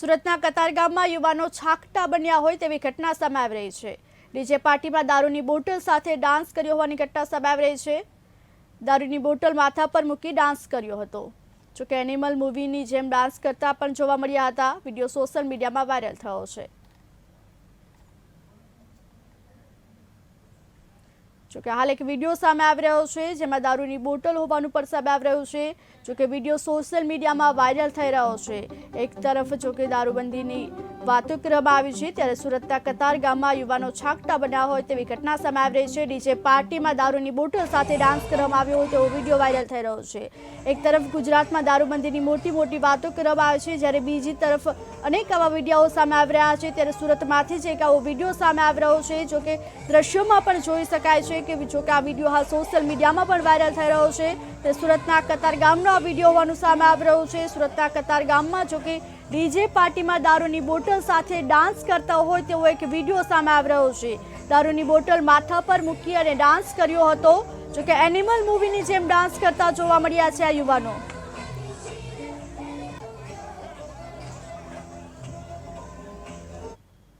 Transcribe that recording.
સુરતના કતારગામમાં યુવાનો છાકટા બન્યા હોય તેવી ઘટના સામે આવી રહી છે. ડીજે પાર્ટીમાં દારૂની બોટલ સાથે ડાન્સ કર્યો હોવાની ઘટના સામે આવી રહી છે. દારૂની બોટલ માથા પર મૂકી ડાન્સ કર્યો હતો. જોકે એનિમલ મૂવીની જેમ ડાન્સ કરતા પણ જોવા મળ્યા હતા. વીડિયો સોશિયલ મીડિયામાં વાયરલ થયો છે. જોકે હાલ એક વીડિયો સામે આવી રહ્યો છે જેમાં દારૂની બોટલ હોવાનું પણ સામે આવી રહ્યું છે. જોકે વીડિયો સોશિયલ મીડિયામાં વાયરલ થઈ રહ્યો છે. એક તરફ જોકે દારૂબંધીની વાતો કરવામાં આવી છે ત્યારે સુરતના કતાર ગામમાં યુવાનો છાકટા બન્યા હોય તેવી ઘટના સામે આવી રહી છે. ડીજે પાર્ટીમાં દારૂની બોટલ સાથે ડાન્સ કરવામાં આવ્યો હોય તેવો વીડિયો વાયરલ થઈ રહ્યો છે. એક તરફ ગુજરાતમાં દારૂબંધીની મોટી મોટી વાતો કરવામાં આવે છે જ્યારે બીજી તરફ અનેક આવા વીડિયો સામે આવી રહ્યા છે. ત્યારે સુરતમાંથી જ એક આવો વીડિયો સામે આવી રહ્યો છે જોકે દ્રશ્યોમાં પણ જોઈ શકાય છે કે જોકે આ વીડિયો હાલ સોશિયલ મીડિયામાં પણ વાયરલ થઈ રહ્યો છે. તે સુરતના કતાર ગામનો આ વીડિયો હોવાનું સામે આવી રહ્યું છે. સુરતના કતાર ગામમાં જોકે ડીજે પાર્ટીમાં દારૂની બોટલ સાથે ડાન્સ કરતા હોય તેવો એક વીડિયો સામે આવી રહ્યો છે. દારૂની બોટલ માથા પર મૂકી અને ડાન્સ કર્યો હતો. જોકે એનિમલ મૂવીની જેમ ડાન્સ કરતા જોવા મળ્યા છે આ યુવાનો.